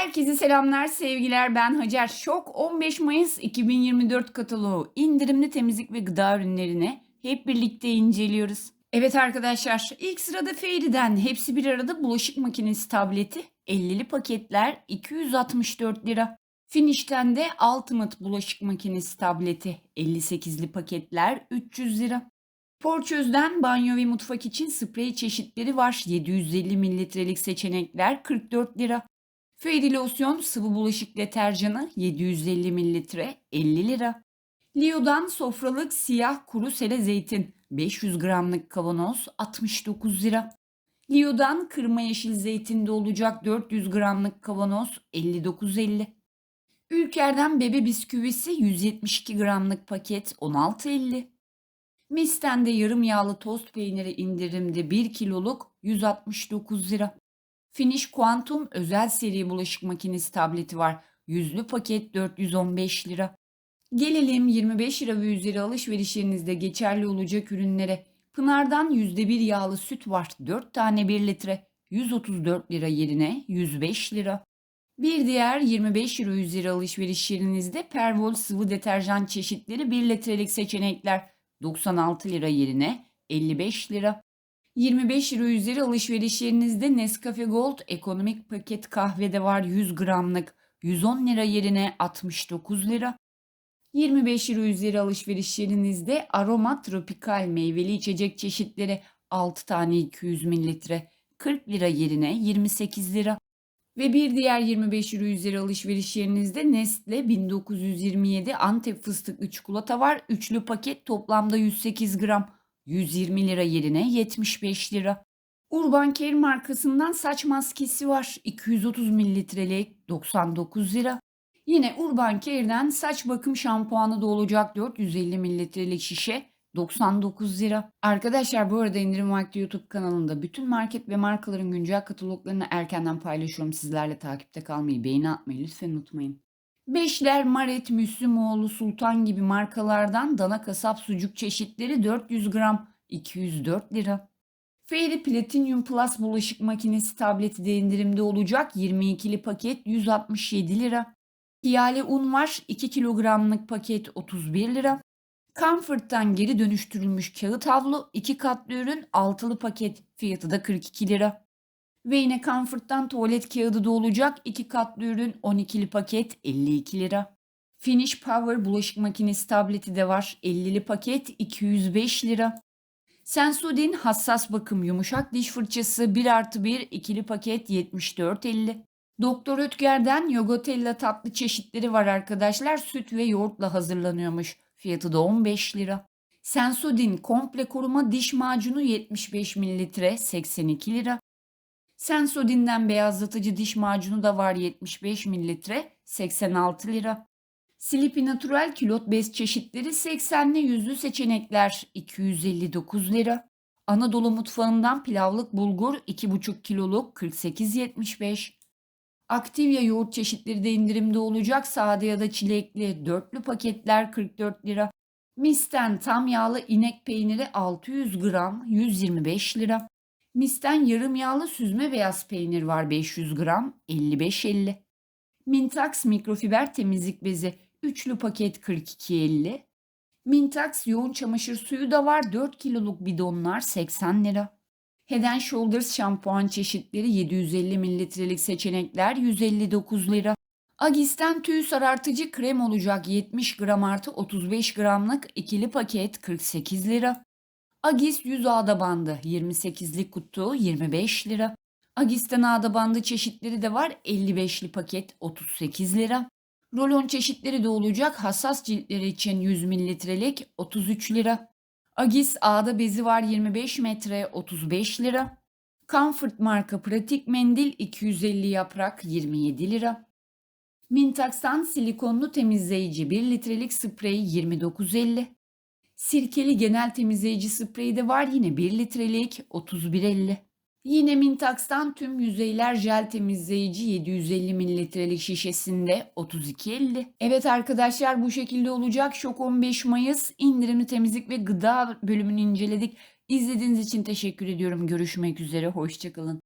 Herkese selamlar, sevgiler. Ben Hacer. Şok 15 Mayıs 2024 kataloğu indirimli temizlik ve gıda ürünlerini hep birlikte inceliyoruz. Evet arkadaşlar, ilk sırada Fairy'den hepsi bir arada bulaşık makinesi tableti 50'li paketler 264 lira. Finish'ten de Ultimate bulaşık makinesi tableti 58'li paketler 300 lira. Porçöz'den banyo ve mutfak için sprey çeşitleri var. 750 mililitrelik seçenekler 44 lira. Fairy Lotion sıvı bulaşık deterjanı 750 mililitre 50 lira. Lio'dan sofralık siyah kuru sele zeytin 500 gramlık kavanoz 69 lira. Lio'dan kırma yeşil zeytinde olacak 400 gramlık kavanoz 59.50. Ülker'den bebe bisküvisi 172 gramlık paket 16.50. Misten de yarım yağlı tost peyniri indirimde 1 kiloluk 169 lira. Finish Quantum özel seri bulaşık makinesi tableti var. Yüzlü paket 415 lira. Gelelim 25 lira ve üzeri alışverişlerinizde geçerli olacak ürünlere. Pınar'dan %1 yağlı süt var. 4 tane 1 litre. 134 lira yerine 105 lira. Bir diğer 25 lira üzeri alışveriş yerinizde Pervol sıvı deterjan çeşitleri 1 litrelik seçenekler 96 lira yerine 55 lira. 25 lira üzeri alışverişlerinizde Nescafe Gold ekonomik paket kahvede var 100 gramlık 110 lira yerine 69 lira. 25 lira üzeri alışverişlerinizde aroma tropikal meyveli içecek çeşitleri 6 tane 200 mililitre 40 lira yerine 28 lira. Ve bir diğer 25 euro üzeri alışveriş yerinizde Nestle 1927 Antep fıstıklı çikolata var. Üçlü paket toplamda 108 gram. 120 lira yerine 75 lira. Urban Care markasından saç maskesi var. 230 mililitrelik 99 lira. Yine Urban Care'den saç bakım şampuanı da olacak 450 mililitrelik şişe 99 lira. Arkadaşlar bu arada indirim vakti YouTube kanalında bütün market ve markaların güncel kataloglarını erkenden paylaşıyorum. Sizlerle takipte kalmayı, beğeni atmayı lütfen unutmayın. Beşler, Maret, Müslümoğlu, Sultan gibi markalardan dana kasap sucuk çeşitleri 400 gram 204 lira. Fairy Platinum Plus bulaşık makinesi tableti de indirimde olacak 22'li paket 167 lira. Hiyale un var 2 kilogramlık paket 31 lira. Comfort'tan geri dönüştürülmüş kağıt havlu 2 katlı ürün altılı paket fiyatı da 42 lira. Ve yine Comfort'tan tuvalet kağıdı da olacak 2 katlı ürün 12'li paket 52 lira. Finish Power bulaşık makinesi tableti de var 50'li paket 205 lira. Sensodyne hassas bakım yumuşak diş fırçası 1 artı 1 ikili paket 74.50. Doktor Ötker'den Yogotella tatlı çeşitleri var arkadaşlar. Süt ve yoğurtla hazırlanıyormuş. Fiyatı da 15 lira. Sensodyne komple koruma diş macunu 75 mililitre 82 lira. Sensodyne'den beyazlatıcı diş macunu da var 75 mililitre 86 lira. Sleepy Natural külot bez çeşitleri 80'li yüzlü seçenekler 259 lira. Anadolu mutfağından pilavlık bulgur 2,5 kiloluk 48.75. Activia yoğurt çeşitleri de indirimde olacak. Sade ya da çilekli dörtlü paketler 44 lira. Misten tam yağlı inek peyniri 600 gram 125 lira. Misten yarım yağlı süzme beyaz peynir var 500 gram 55.50. Mintax mikrofiber temizlik bezi üçlü paket 42.50. Mintax yoğun çamaşır suyu da var 4 kiloluk bidonlar 80 lira. Head and Shoulders şampuan çeşitleri 750 mililitrelik seçenekler 159 lira. Agis'ten tüy sarartıcı krem olacak 70 gram artı 35 gramlık ikili paket 48 lira. Agis 100 ağda bandı 28'lik kutu 25 lira. Agis'ten ağda bandı çeşitleri de var 55'li paket 38 lira. Rolon çeşitleri de olacak hassas ciltleri için 100 mililitrelik 33 lira. Agis ağda bezi var 25 metre 35 lira. Comfort marka pratik mendil 250 yaprak 27 lira. Mintax'tan silikonlu temizleyici 1 litrelik sprey 29.50. Sirkeli genel temizleyici spreyi de var yine 1 litrelik 31.50. Yine Mintax'tan tüm yüzeyler jel temizleyici 750 mililitrelik şişesinde 32.50. Evet arkadaşlar bu şekilde olacak. Şok 15 Mayıs indirimli temizlik ve gıda bölümünü inceledik. İzlediğiniz için teşekkür ediyorum. Görüşmek üzere. Hoşçakalın.